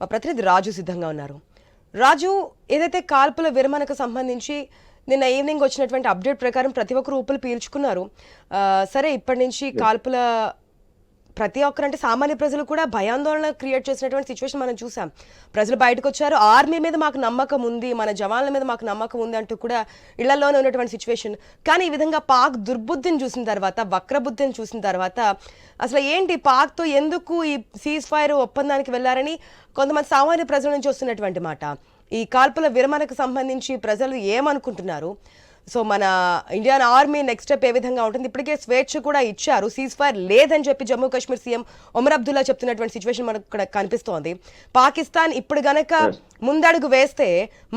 మా ప్రతినిధి రాజు సిద్ధంగా ఉన్నారు. రాజు ఏదైతే కాల్పుల విరమణకు సంబంధించి నిన్న ఈవినింగ్ వచ్చినటువంటి అప్డేట్ ప్రకారం ప్రతి ఒక్కరు ఊపిరి పీల్చుకున్నారు. సరే ఇప్పటి నుంచి కాల్పుల ప్రతి ఒక్కరు అంటే సామాన్య ప్రజలు కూడా భయాందోళన క్రియేట్ చేసినటువంటి సిచ్యువేషన్ మనం చూసాం. ప్రజలు బయటకు వచ్చారు ఆర్మీ మీద మాకు నమ్మకం ఉంది. మన జవాన్ల మీద మాకు నమ్మకం ఉంది అంటూ కూడా ఇళ్ళలోనే ఉన్నటువంటి సిచ్యువేషన్ కానీ ఈ విధంగా పాక్ దుర్బుద్ధిని చూసిన తర్వాత వక్రబుద్ధిని చూసిన తర్వాత అసలు ఏంటి పాక్తో ఎందుకు ఈ సీజ్ ఫైర్ ఒప్పందానికి వెళ్ళారని కొంతమంది సామాన్య ప్రజల నుంచి వస్తున్నటువంటి మాట. ఈ కాల్పుల విరమణకు సంబంధించి ప్రజలు ఏమనుకుంటున్నారు? సో మన ఇండియన్ ఆర్మీ నెక్స్ట్ స్టెప్ ఏ విధంగా ఉంటుంది? ఇప్పటికే స్వేచ్ఛ కూడా ఇచ్చారు. సీజ్ ఫైర్ లేదని చెప్పి జమ్మూ కాశ్మీర్ సీఎం ఒమర్ అబ్దుల్లా చెప్తున్నటువంటి సిచ్యువేషన్ మనకు ఇక్కడ కనిపిస్తోంది. పాకిస్తాన్ ఇప్పుడు గనక ముందడుగు వేస్తే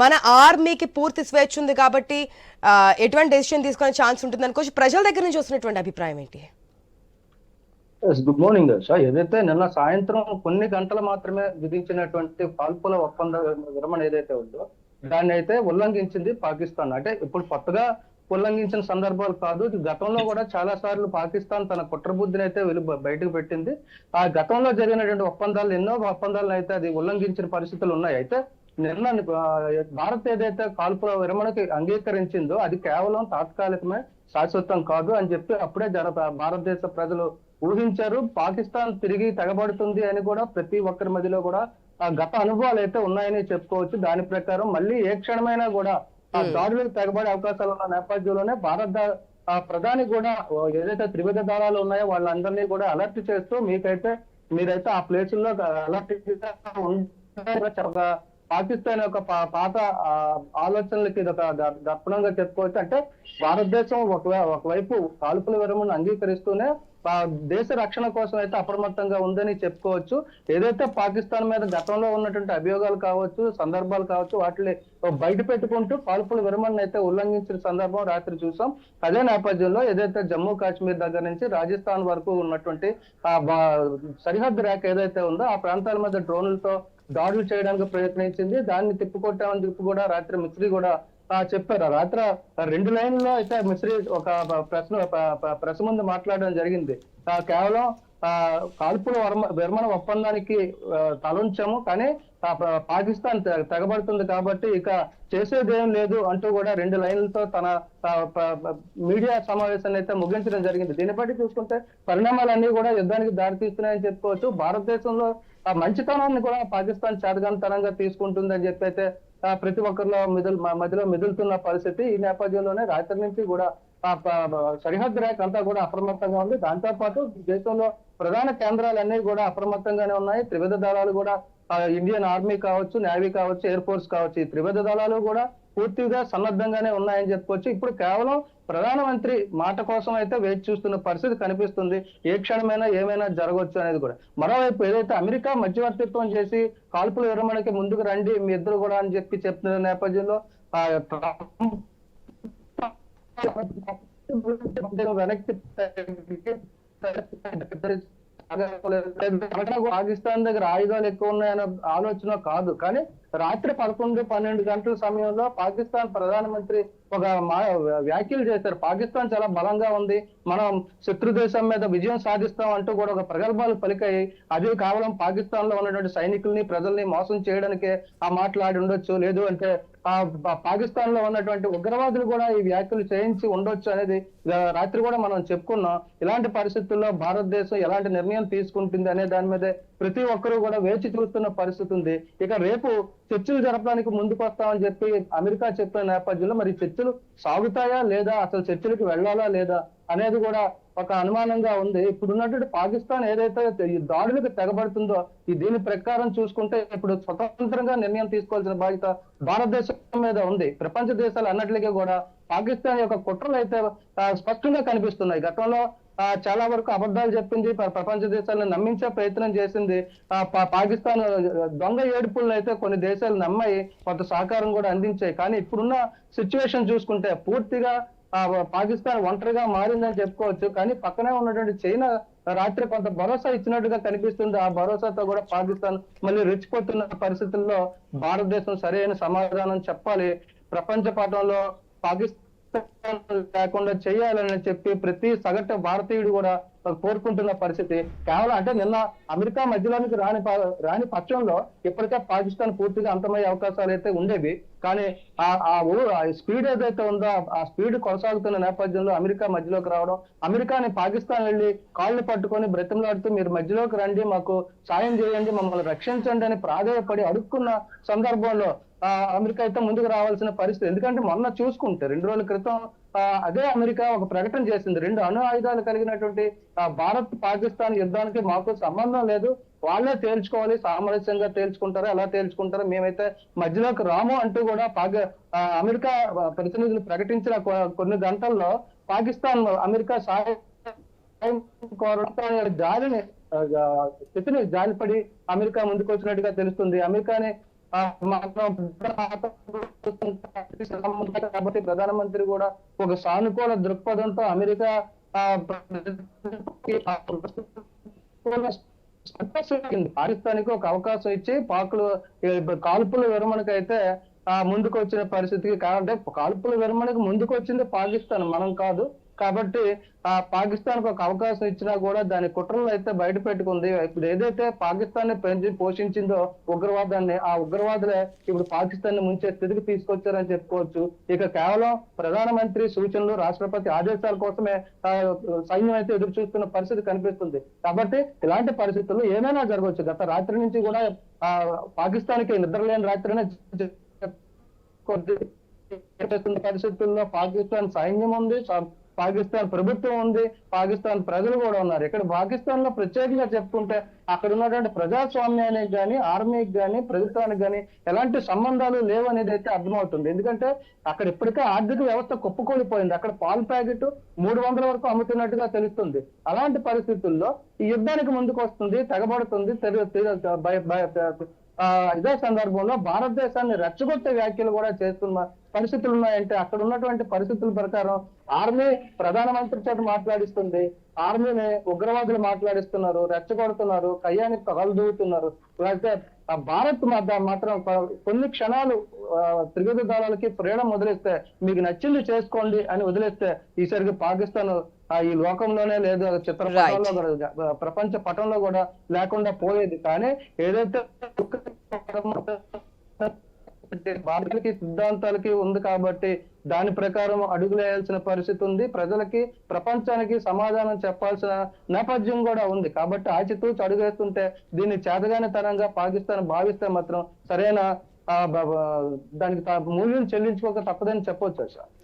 మన ఆర్మీకి పూర్తి స్వేచ్ఛ ఉంది కాబట్టి ఎటువంటి డెసిషన్ తీసుకునే ఛాన్స్ ఉంటుంది అనుకోవచ్చు. ప్రజల దగ్గర నుంచి వస్తున్నటువంటి అభిప్రాయం ఏంటి? గుడ్ మార్నింగ్ సార్ ఏదైతే నిన్న సాయంత్రం కొన్ని గంటలు మాత్రమే విధించినటువంటి కాల్పుల ఒప్పంద విరమణ ఏదైతే ఉందో దాన్ని అయితే ఉల్లంఘించింది పాకిస్తాన్. అంటే ఇప్పుడు కొత్తగా ఉల్లంఘించిన సందర్భాలు కాదు. గతంలో కూడా చాలా సార్లు పాకిస్తాన్ తన కుట్రబుద్ధిని అయితే వెలు బయటకు పెట్టింది. ఆ గతంలో జరిగినటువంటి ఒప్పందాలు ఎన్నో ఒప్పందాలను అయితే అది ఉల్లంఘించిన పరిస్థితులు ఉన్నాయి. అయితే నిన్న భారత్ ఏదైతే కాల్పుల విరమణకి అంగీకరించిందో అది కేవలం తాత్కాలికమే శాశ్వతం కాదు అని చెప్పి అప్పుడే జన భారతదేశ ప్రజలు ఊహించారు. పాకిస్తాన్ తిరిగి తెగబడుతుంది అని కూడా ప్రతి ఒక్కరి మధ్యలో కూడా ఆ గత అనుభవాలు అయితే ఉన్నాయని చెప్పుకోవచ్చు. దాని ప్రకారం మళ్ళీ ఏ క్షణమైనా కూడా ఆ దాడులకు తెగబడే అవకాశాలు ఉన్న నేపథ్యంలోనే భారత ప్రధాని కూడా ఏదైతే త్రివిధ దళాలు ఉన్నాయో వాళ్ళందరినీ కూడా అలర్ట్ చేస్తూ మీకైతే మీరైతే ఆ ప్లేసుల్లో అలర్ట్ ఒక పాకిస్తాన్ యొక్క పాత ఆలోచనలకి ఇది ఒక దర్పణంగా చెప్పుకోవచ్చు. అంటే భారతదేశం ఒకవై- ఒకవైపు కాల్పుల విరమణ అంగీకరిస్తూనే దేశ రక్షణ కోసం అయితే అప్రమత్తంగా ఉందని చెప్పుకోవచ్చు. ఏదైతే పాకిస్తాన్ మీద గతంలో ఉన్నటువంటి అభియోగాలు కావచ్చు సందర్భాలు కావచ్చు వాటిని బయట పెట్టుకుంటూ కాల్పుల విరమణ అయితే ఉల్లంఘించిన సందర్భం రాత్రి చూసాం. అదే నేపథ్యంలో ఏదైతే జమ్మూ కాశ్మీర్ దగ్గర నుంచి రాజస్థాన్ వరకు ఉన్నటువంటి ఆ సరిహద్దు రేఖ ఏదైతే ఉందో ఆ ప్రాంతాల మీద డ్రోన్లతో దాడులు చేయడానికి ప్రయత్నించింది. దాన్ని తిప్పుకొట్టామని చెప్పి కూడా రాత్రి మిత్రి కూడా చెప్పారు. రాత్రి రెండు లైన్లో అయితే మిశ్రీ ఒక ప్రశ్న ప్రెస్ ముందు మాట్లాడడం జరిగింది. కేవలం ఆ కాల్పుల వర్మ- విరమణ ఒప్పందానికి ఆ, తలంచాము. కానీ పాకిస్తాన్ తెగబడుతుంది కాబట్టి ఇక చేసేదేం లేదు అంటూ కూడా రెండు లైన్లతో తన ఆ, మీడియా సమావేశాన్ని అయితే ముగించడం జరిగింది. దీన్ని బట్టి చూసుకుంటే పరిణామాలన్నీ కూడా యుద్ధానికి దారితీస్తున్నాయని చెప్పుకోవచ్చు. భారతదేశంలో ఆ మంచితనాన్ని కూడా పాకిస్తాన్ చేతగానితనంగా తీసుకుంటుందని చెప్పి అయితే ప్రతి ఒక్కరిలో మిదులు మా మధ్యలో మిదులుతున్న పరిస్థితి ఈ నేపథ్యంలోనే రాత్రి నుంచి కూడా ఆ సరిహద్దు రేఖ అంతా కూడా అప్రమత్తంగా ఉంది. దాంతో పాటు దేశంలో ప్రధాన కేంద్రాలన్నీ కూడా అప్రమత్తంగానే ఉన్నాయి. త్రివిధ దళాలు కూడా ఇండియన్ ఆర్మీ కావచ్చు నేవీ కావచ్చు ఎయిర్ ఫోర్స్ కావచ్చు ఈ త్రివిధ దళాలు కూడా పూర్తిగా సన్నద్ధంగానే ఉన్నాయని చెప్పుకోవచ్చు. ఇప్పుడు కేవలం ప్రధానమంత్రి మాట కోసం అయితే వేచి చూస్తున్న పరిస్థితి కనిపిస్తుంది. ఏ క్షణమైనా ఏమైనా జరగవచ్చు అనేది కూడా. మరోవైపు ఏదైతే అమెరికా మధ్యవర్తిత్వం చేసి కాల్పుల విరమణకి ముందుకు రండి మీ ఇద్దరు కూడా అని చెప్పి చెప్తున్న నేపథ్యంలో ఆ వెనక్కి పాకిస్తాన్ దగ్గర ఆయుధాలు ఎక్కువ ఉన్నాయన్న ఆలోచన కాదు. కానీ రాత్రి పదకొండు పన్నెండు గంటల సమయంలో పాకిస్తాన్ ప్రధానమంత్రి ఒక మా- వ్యాఖ్యలు చేశారు. పాకిస్తాన్ చాలా బలంగా ఉంది. మనం శత్రు దేశం మీద విజయం సాధిస్తాం అంటూ కూడా ఒక ప్రగల్భాలు పలికాయి. అది కేవలం పాకిస్తాన్లో ఉన్నటువంటి సైనికుల్ని ప్రజల్ని మోసం చేయడానికే ఆ మాట్లాడి ఉండొచ్చు. లేదు అంటే ఆ పాకిస్తాన్లో ఉన్నటువంటి ఉగ్రవాదులు కూడా ఈ వ్యాఖ్యలు చేయించి ఉండొచ్చు అనేది రాత్రి కూడా మనం చెప్పుకున్నాం. ఇలాంటి పరిస్థితుల్లో భారతదేశం ఎలాంటి నిర్ణయం తీసుకుంటుంది అనే దాని మీద ప్రతి ఒక్కరూ కూడా వేచి చూస్తున్న పరిస్థితి ఉంది. ఇక రేపు చర్చలు జరపడానికి ముందుకు వస్తామని చెప్పి అమెరికా చెప్పిన నేపథ్యంలో మరి చర్చలు సాగుతాయా లేదా అసలు చర్చలకు వెళ్ళాలా లేదా అనేది కూడా ఒక అనుమానంగా ఉంది. ఇప్పుడు ఉన్నటువంటి పాకిస్తాన్ ఏదైతే ఈ దాడులకు తెగబడుతుందో ఈ దీని ప్రకారం చూసుకుంటే ఇప్పుడు స్వతంత్రంగా నిర్ణయం తీసుకోవాల్సిన బాధ్యత భారతదేశం మీద ఉంది. ప్రపంచ దేశాలు అన్నట్లుగా కూడా పాకిస్తాన్ యొక్క కుట్రలు అయితే స్పష్టంగా కనిపిస్తున్నాయి. గతంలో చాలా వరకు అబద్ధాలు చెప్పింది ప్రపంచ దేశాలను నమ్మించే ప్రయత్నం చేసింది. ఆ, పాకిస్తాన్ దొంగ ఏడుపులను అయితే కొన్ని దేశాలు నమ్మాయి కొంత సహకారం కూడా అందించాయి. కానీ ఇప్పుడున్న సిచ్యువేషన్ చూసుకుంటే పూర్తిగా ఆ, పాకిస్తాన్ ఒంటరిగా మారిందని చెప్పుకోవచ్చు. కానీ పక్కనే ఉన్నటువంటి చైనా రాత్రి కొంత భరోసా ఇచ్చినట్టుగా కనిపిస్తుంది. ఆ భరోసాతో కూడా పాకిస్తాన్ మళ్ళీ రెచ్చిపోతున్న పరిస్థితుల్లో భారతదేశం సరైన సమాధానం చెప్పాలి. ప్రపంచ పటంలో పాకిస్తాన్ లేకుండా చేయాలని చెప్పి ప్రతి సగటు భారతీయుడు కూడా కోరుకుంటున్న పరిస్థితి. కేవలం అంటే నిన్న అమెరికా మధ్యలోనికి రాని రాని పక్షంలో ఇప్పటికే పాకిస్తాన్ పూర్తిగా అంతమయ్యే అవకాశాలు అయితే ఉండేవి. కానీ ఆ ఆ ఆ స్పీడ్ ఏదైతే ఉందో ఆ స్పీడ్ కొనసాగుతున్న నేపథ్యంలో అమెరికా మధ్యలోకి రావడం అమెరికాని పాకిస్తాన్ వెళ్ళి కాళ్ళు పట్టుకొని బ్రతిమలాడుతూ మీరు మధ్యలోకి రండి మాకు సాయం చేయండి మమ్మల్ని రక్షించండి అని ప్రాధేయపడి అడుక్కున్న సందర్భంలో అమెరికా అయితే ముందుకు రావాల్సిన పరిస్థితి. ఎందుకంటే మొన్న చూసుకుంటే రెండు రోజుల క్రితం అదే అమెరికా ఒక ప్రకటన చేసింది. రెండు అణు ఆయుధాలు కలిగినటువంటి భారత్ పాకిస్తాన్ యుద్ధానికి మాకు సంబంధం లేదు. వాళ్ళే తేల్చుకోవాలి సామరస్యంగా తేల్చుకుంటారో ఎలా తేల్చుకుంటారో మేమైతే మధ్యలోకి రాము అంటూ కూడా పాక అమెరికా ప్రతినిధులు ప్రకటించిన కొన్ని గంటల్లో పాకిస్తాన్ అమెరికా సహాయం కోరడం జాలిని స్థితిని జాలిపడి అమెరికా ముందుకు వచ్చినట్టుగా తెలుస్తుంది. అమెరికాని కాబట్టి ప్రధానమంత్రి కూడా ఒక సానుకూల దృక్పథంతో అమెరికా ఆ, పాకిస్తాన్కి ఒక అవకాశం ఇచ్చి పాకులు కాల్పుల విరమణకు అయితే ఆ ముందుకు వచ్చిన పరిస్థితికి కాదంటే కాల్పుల విరమణకు ముందుకు వచ్చింది పాకిస్తాన్. మనం కాదు. కాబట్టి ఆ పాకిస్తాన్ ఒక అవకాశం ఇచ్చినా కూడా దాని కుట్రలు అయితే బయట పెట్టుకుంది ఇప్పుడు ఏదైతే పాకిస్తాన్ని పెంచి పోషించిందో ఉగ్రవాదాన్ని ఆ ఉగ్రవాదులే ఇప్పుడు పాకిస్తాన్ని ముంచే స్థితికి తీసుకొచ్చారని చెప్పుకోవచ్చు ఇక కేవలం ప్రధానమంత్రి సూచనలు రాష్ట్రపతి ఆదేశాల కోసమే సైన్యం అయితే ఎదురు చూస్తున్న పరిస్థితి కనిపిస్తుంది కాబట్టి ఇలాంటి పరిస్థితుల్లో ఏమైనా జరగవచ్చు గత రాత్రి నుంచి కూడా ఆ పాకిస్తాన్కి నిద్రలేని రాత్రినే కొద్ది పరిస్థితుల్లో పాకిస్తాన్ సైన్యం ఉంది పాకిస్తాన్ ప్రభుత్వం ఉంది పాకిస్తాన్ ప్రజలు కూడా ఉన్నారు. ఇక్కడ పాకిస్తాన్లో ప్రత్యేకంగా చెప్పుకుంటే అక్కడ ఉన్నటువంటి ప్రజాస్వామ్యానికి గాని ఆర్మీకి కానీ ప్రభుత్వానికి కానీ ఎలాంటి సంబంధాలు లేవనేది అయితే అర్థమవుతుంది. ఎందుకంటే అక్కడ ఇప్పటికే ఆర్థిక వ్యవస్థ కుప్పకూలిపోయింది. అక్కడ పాలు ప్యాకెట్ మూడు వందల వరకు అమ్ముతున్నట్టుగా తెలుస్తుంది. అలాంటి పరిస్థితుల్లో ఈ యుద్ధానికి ముందుకు వస్తుంది తెగబడుతుంది. ఇదే సందర్భంలో భారతదేశాన్ని రెచ్చగొట్టే వ్యాఖ్యలు కూడా చేస్తున్నారు పరిస్థితులు ఉన్నాయంటే అక్కడ ఉన్నటువంటి పరిస్థితుల ప్రకారం ఆర్మీ ప్రధానమంత్రి చేత మాట్లాడిస్తుంది. ఆర్మీని ఉగ్రవాదులు మాట్లాడిస్తున్నారు రెచ్చగొడుతున్నారు కయ్యానికి కాలు దూవుతున్నారు లేకపోతే ఆ భారత్ మధ్య మాత్రం కొన్ని క్షణాలు త్రివిధ దళాలకి ఫ్రీడమ్ వదిలేస్తే మీకు నచ్చింది చేసుకోండి అని వదిలేస్తే ఈసరికి పాకిస్తాన్ ఈ లోకంలోనే లేదు చిత్రపటంలో కూడా, ప్రపంచ పటంలో కూడా లేకుండా పోయేది. కానీ ఏదైతే భారతకి సిద్ధాంతాలకి ఉంది కాబట్టి దాని ప్రకారం అడుగులేయాల్సిన పరిస్థితి ఉంది. ప్రజలకి ప్రపంచానికి సమాధానం చెప్పాల్సిన నేపథ్యం కూడా ఉంది. కాబట్టి ఆచితూచి అడుగేస్తుంటే దీన్ని చేతగాని తరంగా పాకిస్తాన్ భావిస్తే మాత్రం సరైన ఆ, దానికి మూల్యం చెల్లించుకోక తప్పదని చెప్పొచ్చు సార్.